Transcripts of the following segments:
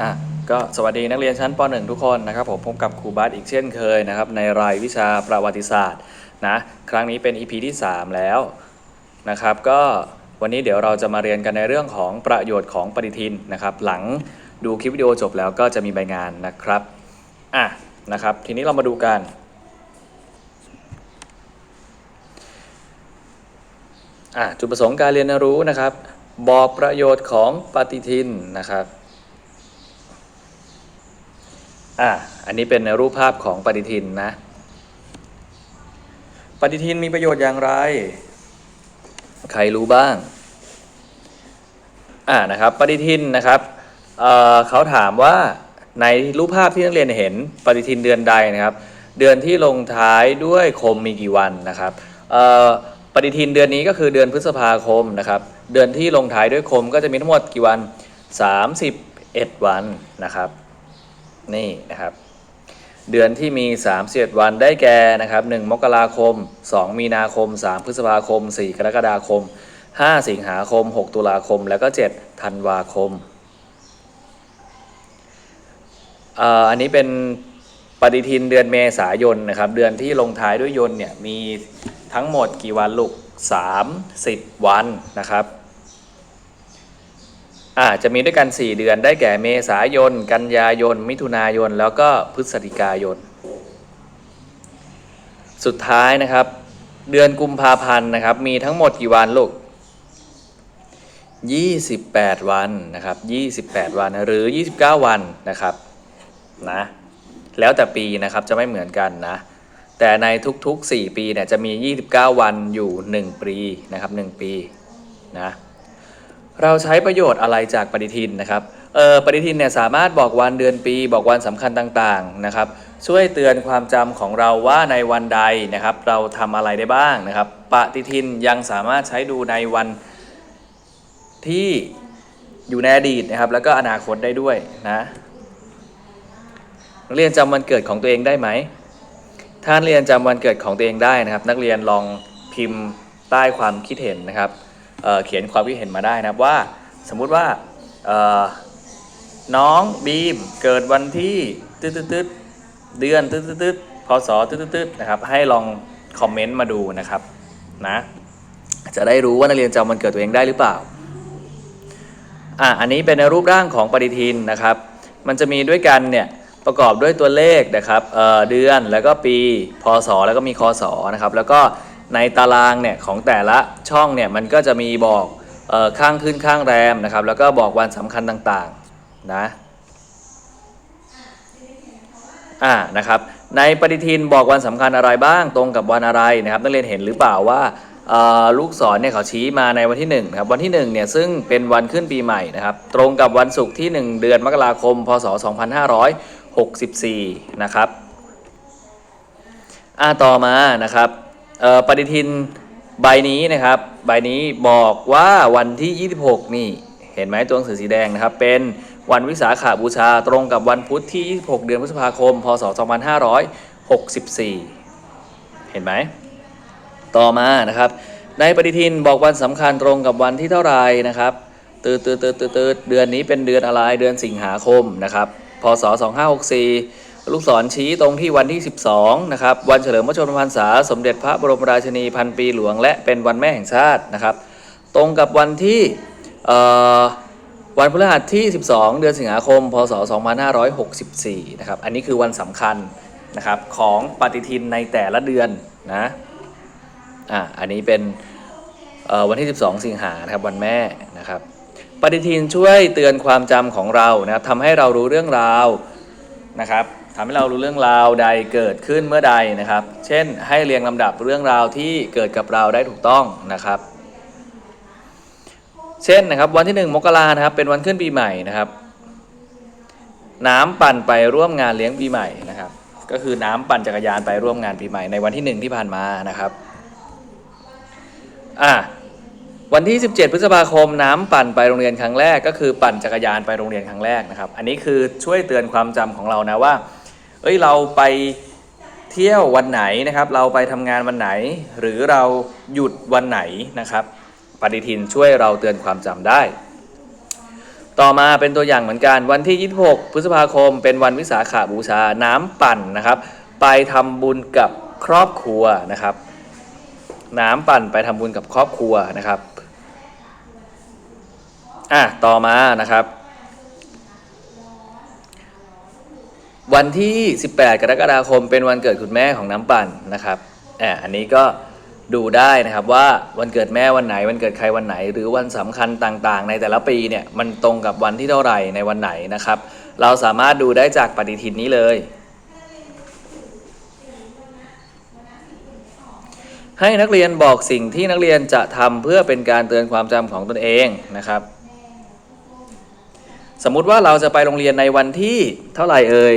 อะก็สวัสดีนักเรียนชั้นป .1 ทุกคนนะครับผมพบกับครูบาสอีกเช่นเคยนะครับในรายวิชาประวัติศาสตร์นะครั้งนี้เป็น EP ที่ 3 แล้วนะครับก็วันนี้เดี๋ยวเราจะมาเรียนกันในเรื่องของประโยชน์ของปฏิทินนะครับหลังดูคลิปวิดีโอจบแล้วก็จะมีใบงานนะครับอะนะครับทีนี้เรามาดูกันอะจุดประสงค์การเรียนรู้นะครับ บอกประโยชน์ของปฏิทินนะครับ อะอันนี้เป็นรูปภาพของปฏิทินนะ ปฏิทินมีประโยชน์อย่างไร ใครรู้บ้างอ่านะครับ ปฏิทินนะครับเเขาถามว่าในรูปภาพที่นักเรียนเห็นปฏิทินเดือนใดนะครับ เดือนที่ลงท้ายด้วยคมมีกี่วันนะครับปฏิทินเดือนนี้ก็คือเดือนพฤษภาคมนะครับ เดือนที่ลงท้ายด้วยคมก็จะมีทั้งหมดกี่วัน 31 วันนะครับ นี่นะครับ เดือนที่มี31วันได้แก่นะครับ1มกราคม 2 มีนาคม 3 พฤษภาคม 4 กรกฎาคม 5 สิงหาคม 6 ตุลาคม แล้วก็ 7 ธันวาคมอันนี้เป็นปฏิทินเดือนเมษายนนะครับ เดือนที่ลงท้ายด้วยยนเนี่ยมีทั้งหมดกี่วันลูก30 วันนะครับ อ่าจะมีด้วยกัน 4 เดือนได้แก่เมษายน กันยายน มิถุนายน แล้วก็พฤศจิกายน สุดท้ายนะครับ เดือนกุมภาพันธ์นะครับ มีทั้งหมดกี่วันลูก 28 วันนะครับ 28 วันหรือ 29 วันนะครับนะแล้วแต่ปีนะครับจะไม่เหมือนกันนะ แต่ในทุกๆ 4 ปีเนี่ยจะมี 29 วันอยู่ 1 ปีนะครับ 1 ปีนะ เราใช้ประโยชน์อะไรจากปฏิทินนะครับเออปฏิทินเนี่ยสามารถบอกวันเดือนปี บอกวันสำคัญต่างๆนะครับ ช่วยเตือนความจำของเราว่าในวันใดนะครับ เราทำอะไรได้บ้างนะครับ ปฏิทินยังสามารถใช้ดูในวันที่อยู่ในอดีตนะครับ แล้วก็อนาคตได้ด้วยนะนักเรียนจำวันเกิดของตัวเองได้ไหมถ้านักเรียนจำวันเกิดของตัวเองได้นะครับ นักเรียนลองพิมพ์ใต้ความคิดเห็นนะครับ เเขียนความคิดเห็นมาได้นะครับว่าสมมุติว่าน้องบีมเกิดวันที่ตึ๊ดตึ๊ดตึ๊ดเดือนตึ๊ดตึ๊ดตึ๊ดพศตึ๊ดตึ๊ดตึ๊ดนะครับให้ลองคอมเมนต์มาดูนะครับนะจะได้รู้ว่านักเรียนจำวันเกิดตัวเองได้หรือเปล่าอะอันนี้เป็นในรูปร่างของปฏิทินนะครับ มันจะมีด้วยกันเนี่ยประกอบด้วยตัวเลขนะครับเเดือนแล้วก็ปีพศแล้วก็มีคศนะครับแล้วก็ ในตารางเนี่ยของแต่ละช่องเนี่ยมันก็จะมีบอกออข้างขึ้นข้างแรมนะครับ แล้วก็บอกวันสำคัญต่างๆนะอ่านะครับในปฏิทินบอกวันสำคัญอะไรบ้างตรงกับวันอะไรนะครับนักเรียนเห็นหรือเปล่าว่าลูกศรเนี่ยเขาชี้มาในวันที่1นะครับวันที่1เนี่ยซึ่งเป็นวันขึ้นปีใหม่นะครับตรงกับวันศุกร์ที่ 1 เดือนมกราคม พศ 2564 นะครับอ่าต่อมานะครับ ปฏิทินใบนี้นะครับ ใบนี้บอกว่าวันที่ 26 นี่เห็นไหมตัวหนังสือสีแดงนะครับ เป็นวันวิสาขาบูชาตรงกับวันพุธที่ 26 เดือนพฤษภาคม พศ 2564 เห็นไหม ต่อมานะครับ ในปฏิทินบอกวันสำคัญตรงกับวันที่เท่าไหร่นะครับตืดตืดตืดตืดตืดเดือนนี้เป็นเดือนอะไรเดือนสิงหาคมนะครับ พศ 2564 ลูกศรชี้ตรงที่วันที่ 12 นะครับ วันเฉลิมพระชนมพรรษา สมเด็จพระบรมราชินีพันปีหลวง และเป็นวันแม่แห่งชาตินะครับ ตรงกับวันที่วันพฤหัสที่ 12 เดือนสิงหาคม พศ 2564 นะครับ อันนี้คือวันสำคัญนะครับของปฏิทินในแต่ละเดือนนะอ่าอันนี้เป็นวันที่ 12 สิงหานะครับวันแม่นะครับ ปฏิทินช่วยเตือนความจำของเรานะครับทำให้เรารู้เรื่องราวนะครับ ทำให้เรารู้เรื่องราวใดเกิดขึ้นเมื่อใดนะครับ เช่น ให้เรียงลำดับเรื่องราวที่เกิดกับเราได้ถูกต้องนะครับ เช่นนะครับ วันที่ 1 มกรานะครับ เป็นวันขึ้นปีใหม่นะครับ น้ำปั่นไปร่วมงานเลี้ยงปีใหม่นะครับ ก็คือน้ำปั่นจักรยานไปร่วมงานปีใหม่ในวันที่ 1 ที่ผ่านมานะครับอะวันที่ 17 พฤษภาคมน้ำปั่นไปโรงเรียนครั้งแรก ก็คือปั่นจักรยานไปโรงเรียนครั้งแรกนะครับ อันนี้คือช่วยเตือนความจำของเรานะว่า เอ้ยเราไปเที่ยววันไหนนะครับ เราไปทำงานวันไหน หรือเราหยุดวันไหนนะครับ ปฏิทินช่วยเราเตือนความจำได้ ต่อมาเป็นตัวอย่างเหมือนกันวันที่ 26 พฤษภาคม เป็นวันวิสาขาบูชาน้ำปั่นนะครับ ไปทำบุญกับครอบครัวนะครับ น้ำปั่นไปทำบุญกับครอบครัวนะครับอะต่อมานะครับ วันที่ 18 กรกฎาคมเป็นวันเกิดคุณแม่ของน้ำปั่นนะครับอะอันนี้ก็ดูได้นะครับว่าวันเกิดแม่วันไหน วันเกิดใครวันไหน หรือวันสำคัญต่างๆ ในแต่ละปีเนี่ยมันตรงกับวันที่เท่าไหร่ในวันไหนนะครับ เราสามารถดูได้จากปฏิทินนี้เลย ให้นักเรียนบอกสิ่งที่นักเรียนจะทำเพื่อเป็นการเตือนความจำของตนเองนะครับ สมมุติว่าเราจะไปโรงเรียนในวันที่เท่าไหร่เอ่ย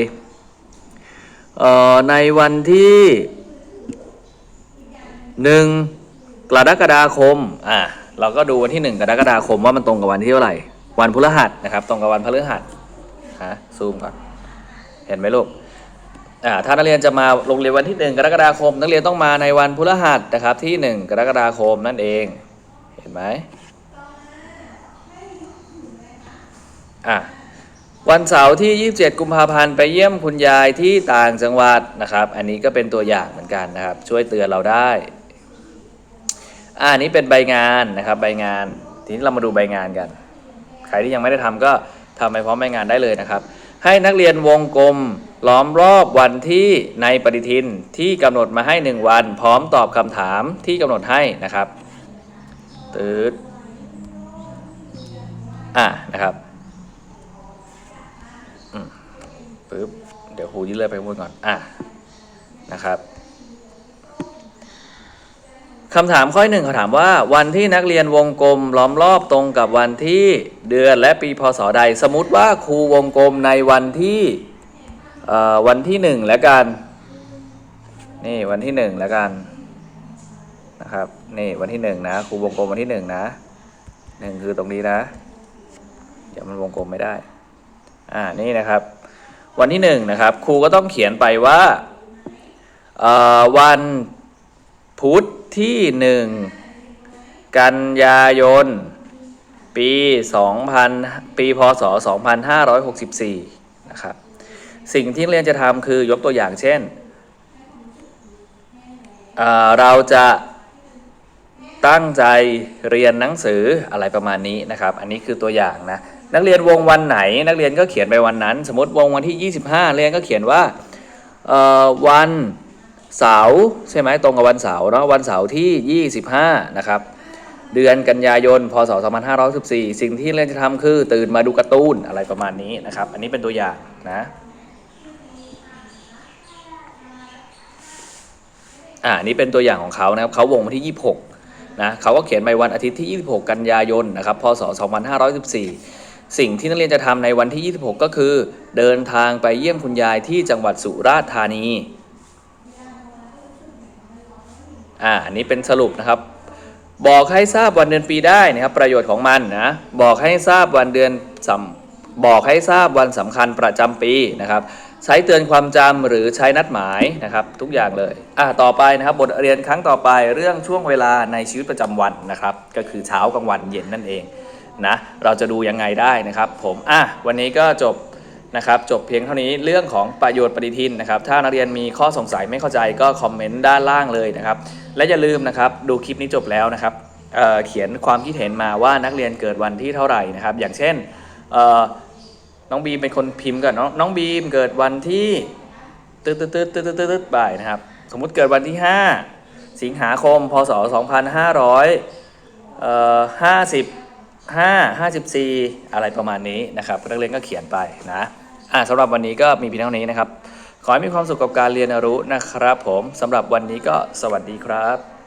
เอ่อในวันที่หนึ่งกรกฎาคมอะเราก็ดูวันที่หนึ่งกรกฎาคมว่ามันตรงกับวันที่เท่าไหร่ วันพฤหัสนะครับ ตรงกับวันพฤหัสฮะซูมก่อนเห็นไหมลูกอ่าถ้านักเรียนจะมาโรงเรียนวันที่1กรกฎาคม นักเรียนต้องมาในวันพฤหัสนะครับที่1กรกฎาคมนั่นเอง เห็นไหม อะวันเสาร์ที่ 27 กุมภาพันธ์ไปเยี่ยมคุณยายที่ต่างจังหวัดนะครับ อันนี้ก็เป็นตัวอย่างเหมือนกันนะครับ ช่วยเตือนเราได้อ่านี้เป็นใบงานนะครับ ใบงาน ทีนี้เรามาดูใบงานกัน ใครที่ยังไม่ได้ทำก็ทำไปพร้อมใบงานได้เลยนะครับ ให้นักเรียนวงกลมล้อมรอบวันที่ในปฏิทินที่กำหนดมาให้ 1 วัน พร้อมตอบคำถามที่กำหนดให้นะครับตืดอะนะครับอืม ปึ๊บเดี๋ยวครูยืดเลื่อนไปข้างบนก่อนอะนะครับคำถามข้อหนึ่งเขาถามว่า วันที่นักเรียนวงกลมล้อมรอบตรงกับวันที่เดือนและปีพศใด สมมติว่าครูวงกลมในวันที่วันที่หนึ่งแล้วกันนี่วันที่หนึ่งแล้วกันนะครับนี่วันที่หนึ่งนะครูวงกลมวันที่หนึ่งนะหนึ่งคือตรงนี้นะ เดี๋ยวมันวงกลมไม่ได้อ่านี่นะครับ วันที่หนึ่งนะครับครูก็ต้องเขียนไปว่าวันพุธที่หนึ่งกันยายน ปี 2000 ปี พศ 2564 นะครับ สิ่งที่เรียนจะทำคือยกตัวอย่างเช่นเเราจะตั้งใจเรียนหนังสืออะไรประมาณนี้นะครับ อันนี้คือตัวอย่างนะ นักเรียนวงวันไหน นักเรียนก็เขียนไปวันนั้น สมมติวงวันที่ 25เรียนก็เขียนว่าวันเสาร์ใช่ไหมตรงกับวันเสาร์เนาะวันเสาร์ที่ 25 นะครับ เดือนกันยายนพศ2514สิ่งที่เรียนจะทำคือตื่นมาดูการ์ตูนอะไรประมาณนี้นะครับ อันนี้เป็นตัวอย่างนะอ่านี่เป็นตัวอย่างของเขานะครับเขาวงวันที่ 26นะเขาก็เขียนไปวันอาทิตย์ที่ 26 กันยายนนะครับพศ2514 สิ่งที่นักเรียนจะทำในวันที่ 26 ก็คือ เดินทางไปเยี่ยมคุณยายที่จังหวัดสุราษฎร์ธานี อ่าอันนี้เป็นสรุปนะครับ บอกให้ทราบวันเดือนปีได้นะครับ ประโยชน์ของมันนะ บอกให้ทราบวันเดือนสำบอกให้ทราบวันสำคัญประจำปีนะครับ ใช้เตือนความจำหรือใช้นัดหมายนะครับ ทุกอย่างเลย อ่าต่อไปนะครับ บทเรียนครั้งต่อไปเรื่องช่วงเวลาในชีวิตประจำวันนะครับ ก็คือเช้ากลางวันเย็นนั่นเอง นะเราจะดูยังไงได้นะครับผมอะวันนี้ก็จบนะครับจบเพียงเท่านี้เรื่องของประโยชน์ปฏิทินนะครับถ้านักเรียนมีข้อสงสัยไม่เข้าใจก็คอมเมนต์ด้านล่างเลยนะครับและอย่าลืมนะครับดูคลิปนี้จบแล้วนะครับเเขียนความคิดเห็นมาว่านักเรียนเกิดวันที่เท่าไหร่นะครับอย่างเช่นน้องบีมเป็นคนพิมพ์ก่อนน้องน้องบีมเกิดวันที่ตืดตืดตืดตืดตืดตืดบ่ายนะครับสมมุติเกิดวันที่ 5 สิงหาคมพศ2500เอ่อ50 5 54 อะไรประมาณนี้นะครับนักเรียนก็เขียนไปนะอ่าสำหรับวันนี้ก็มีเพียงเท่านี้นะครับ ขอให้มีความสุขกับการเรียนรู้นะครับ ผมสำหรับวันนี้ก็สวัสดีครับ